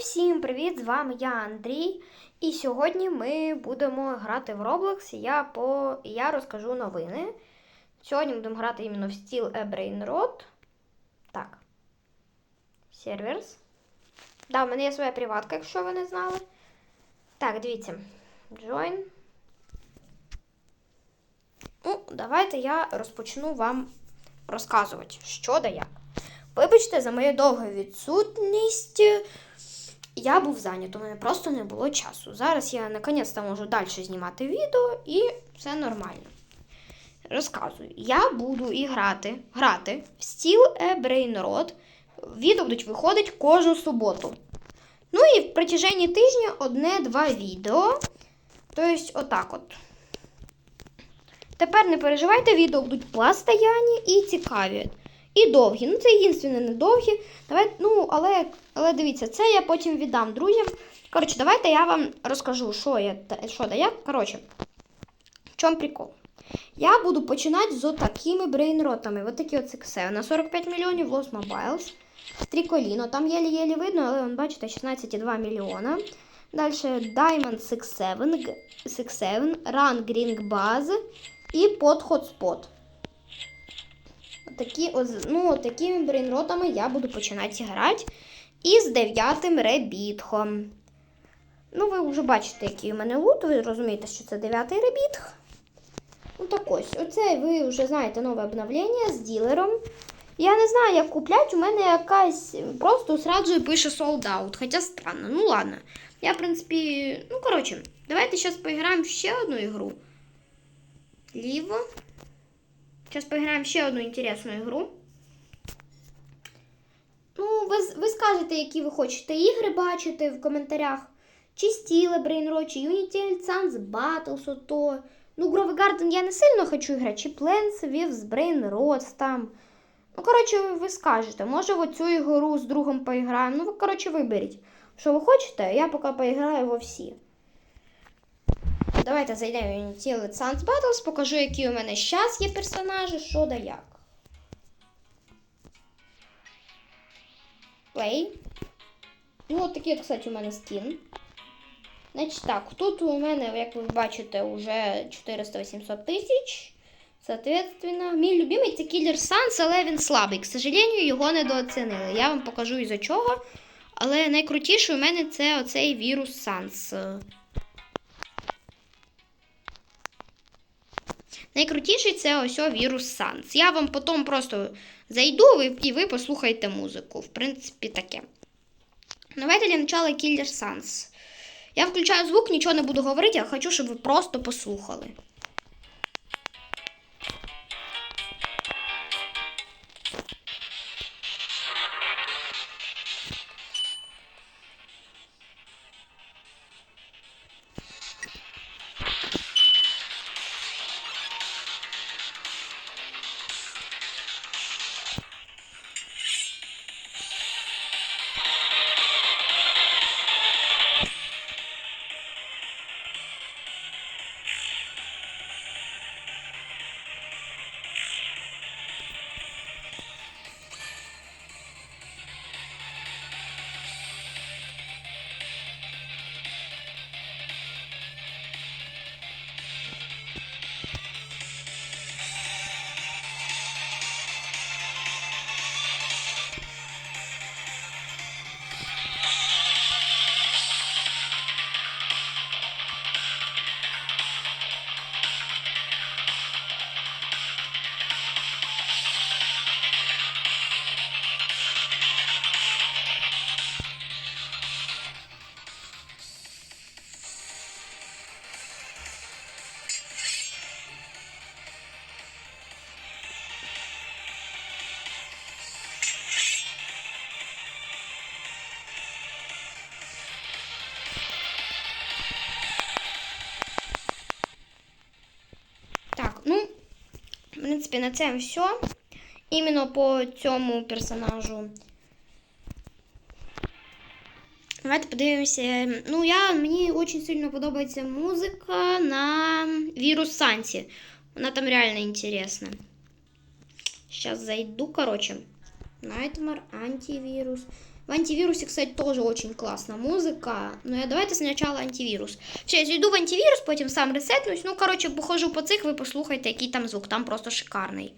всім привіт! З вами я Андрій. І сьогодні ми будемо грати в Roblox. Я по... я розкажу новини. Сьогодні будемо грати іменно в стіл A Brain Rot. Так. Серверс. Да, в мене є своя приватка, якщо ви не знали. Так, дивіться. Join. Ну, давайте я розпочну вам розказувати, що да як. Вибачте за мою довгу відсутність. Я був зайнят, у мене просто не було часу. Зараз я наконець-то можу далі знімати відео і все нормально. Розказую. Я буду і грати, грати в стіл A Brain Rot. Відео будуть виходити кожну суботу. Ну і в протяженні тижня одне-два відео. Тобто, отак от. Тепер не переживайте, відео будуть постоянні і цікаві. І довгі. Ну, це єдине не довгі. Давай, ну, але, але дивіться, це я потім віддам друзям. Коротше, давайте я вам розкажу, що я що да як. Коротше, в чому прикол? Я буду починати з такими брейнротами. Ось такі от сексе. На 45 мільйонів Lost Mobiles. Триколіно. Там єлі-єлі видно, але вон, бачите, 16,2 мільйона. Далі Diamond 67, Г- 67, Run Green Buzz і Pod Hotspot. Такі, ну, такими брейнротами я буду починати грати. І з дев'ятим ребітхом. Ну, ви вже бачите, який у мене лут. Ви розумієте, що це дев'ятий ребітх. Ну так ось. Оце ви вже знаєте нове обновлення з ділером. Я не знаю, як купляти. У мене якась просто сразу пише sold out. Хоча странно. Ну ладно. Я, в принципі, ну коротше, давайте зараз поіграємо в ще одну ігру. Ліво. Сейчас поиграем ще одну інтересну ігру. Ну, ви, ви скажете, які ви хочете ігри бачити в коментарях. Чи Стіле Брейнро, чи Unity Sans Battles, ото. Ну, Grove Garden я не сильно хочу грати, чи Plants With Brain Rots там. Ну, коротше, ви скажете, може в оцю ігру з другом поіграємо. Ну, коротше, виберіть, що ви хочете, я поки поіграю во всі. Давайте зайдемо в Unity Sans Battles, покажу, які у мене зараз є персонажі, що да як. Play. Ну, от такий, кстати, у мене скін. Значить так, тут у мене, як ви бачите, вже 400-800 тисяч. Соответственно, мій любимий це Killer Sans, але він слабий. К сожалению, його недооцінили. Я вам покажу із-за чого. Але найкрутіший у мене це оцей вірус Sans. Найкрутіший це ось вірус Санс. Я вам потім просто зайду і ви послухаєте музику. В принципі, таке. Давайте для начала Killer Sans. Я включаю звук, нічого не буду говорити, я хочу, щоб ви просто послухали. в принципі, на це все. Іменно по цьому персонажу. Давайте подивимося. Ну, я, мені дуже сильно подобається музика на вірус Сансі. Вона там реально інтересна. Зараз зайду, коротше. Nightmare, антивірус. В антивирусе, кстати, тоже очень классно. музыка. Но я давайте сначала антивирус. Все, я зайду в антивирус, потім сам ресетнусь. Ну, короче, похожу по цих, ви послухайте, який там звук. Там просто шикарний.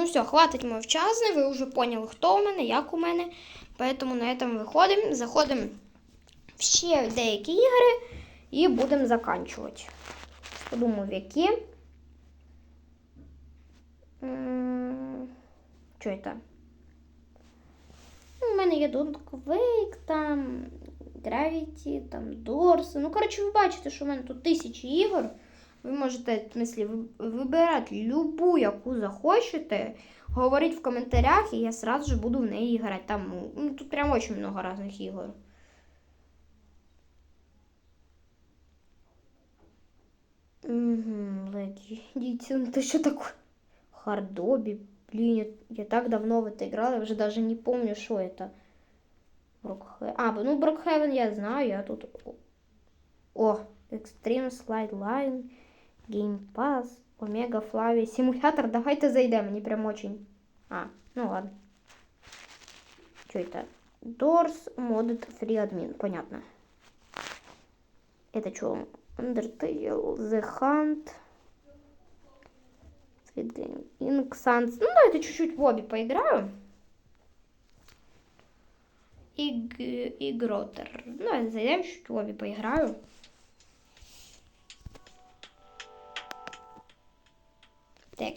Ну все, хватить мовчазни, ви вже поняли, хто у мене, як у мене. Поэтому на этом виходимо, заходимо в ще деякі ігри і будемо заканчувати. Подумав, в які. Що це? Ну, у мене є Quake, там Gravity, там Doors. Ну, коротше, ви бачите, що у мене тут тисячі ігор. Ви можете в смислі, ви- вибирати любу, яку захочете, говоріть в коментарях, і я сразу же буду в неї грати. Там, ну, тут прям очень много разных ігор. Угу, Леди, идите, ну ты что такое? Хардоби, блин, я, я так давно в это играла, я уже даже не помню, что это. Брокхе... А, ну Брокхевен я знаю, я тут... О, Extreme Slide Line, Pass, Омега Флаві, симулятор, давайте зайдем, мені прям очень... А, ну ладно. Что это? Doors Modded Free Admin, понятно. Это что? Undertale, The Hunt, Ink Sans. Ну, давайте чуть-чуть в обе поиграю. И, Г- и Гротер. Ну, зайдем чуть в обе поиграю. Так,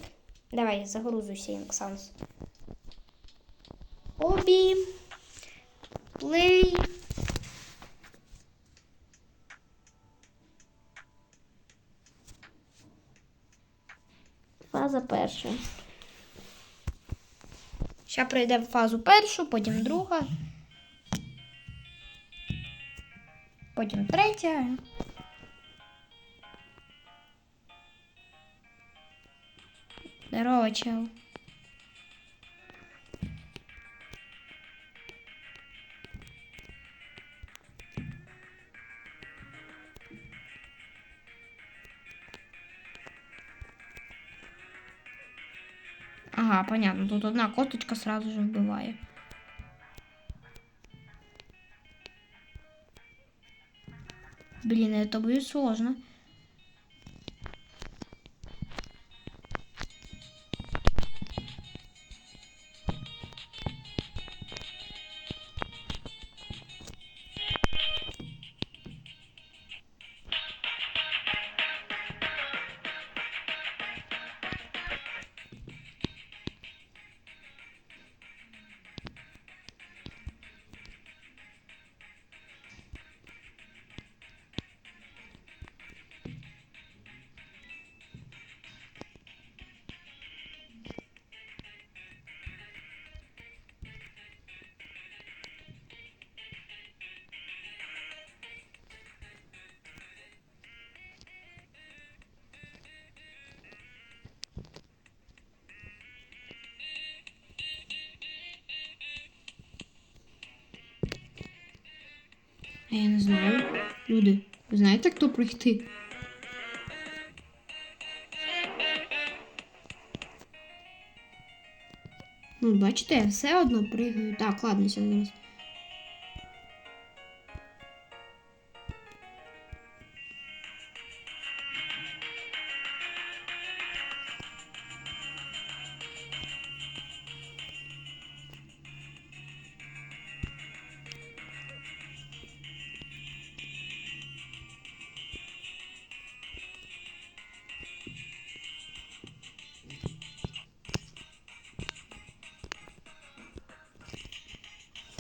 давай, загрузуйся, Sans. Обі. Плей. Фаза перша. Зараз пройдемо фазу першу, потім друга. Потім третя. Здорово, чел. Ага, понятно. Тут одна косточка сразу же вбиває. Блин, это будет сложно. Я не знаю. Люди, ви знаєте, хто пройти? Ну, бачите, я все одно пригаю. Так, ладно, зараз.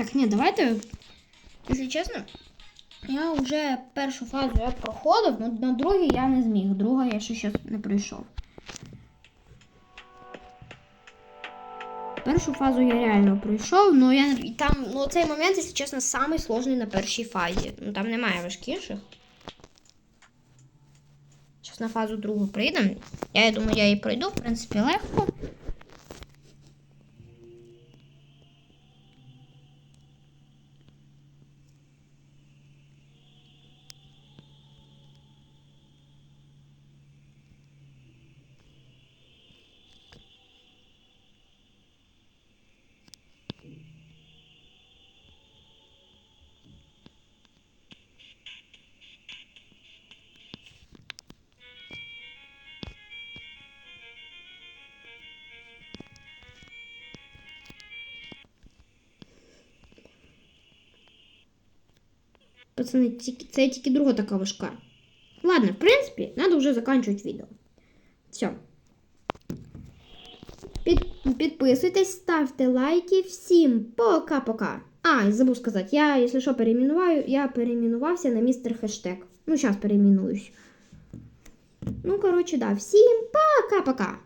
Так, ні, давайте. Якщо чесно, я вже першу фазу я проходив, але на другій я не зміг. Друга я ще щось не пройшов. Першу фазу я реально пройшов, но я там, ну цей момент, якщо чесно, самий сложний на першій фазі. Ну там немає важкіших. Зараз на фазу другу прийдемо. Я, я думаю, я її пройду, в принципі, легко. Пацани, це тільки друга така важка. Ладно, в принципі, треба вже закінчувати відео. Все. Під, підписуйтесь, ставте лайки. Всім пока-пока. А, забув сказати, я, якщо що, перейменуваю, я перейменувався на містер хештег. Ну, зараз перейменуюсь. Ну, коротше, да, всім пока-пока.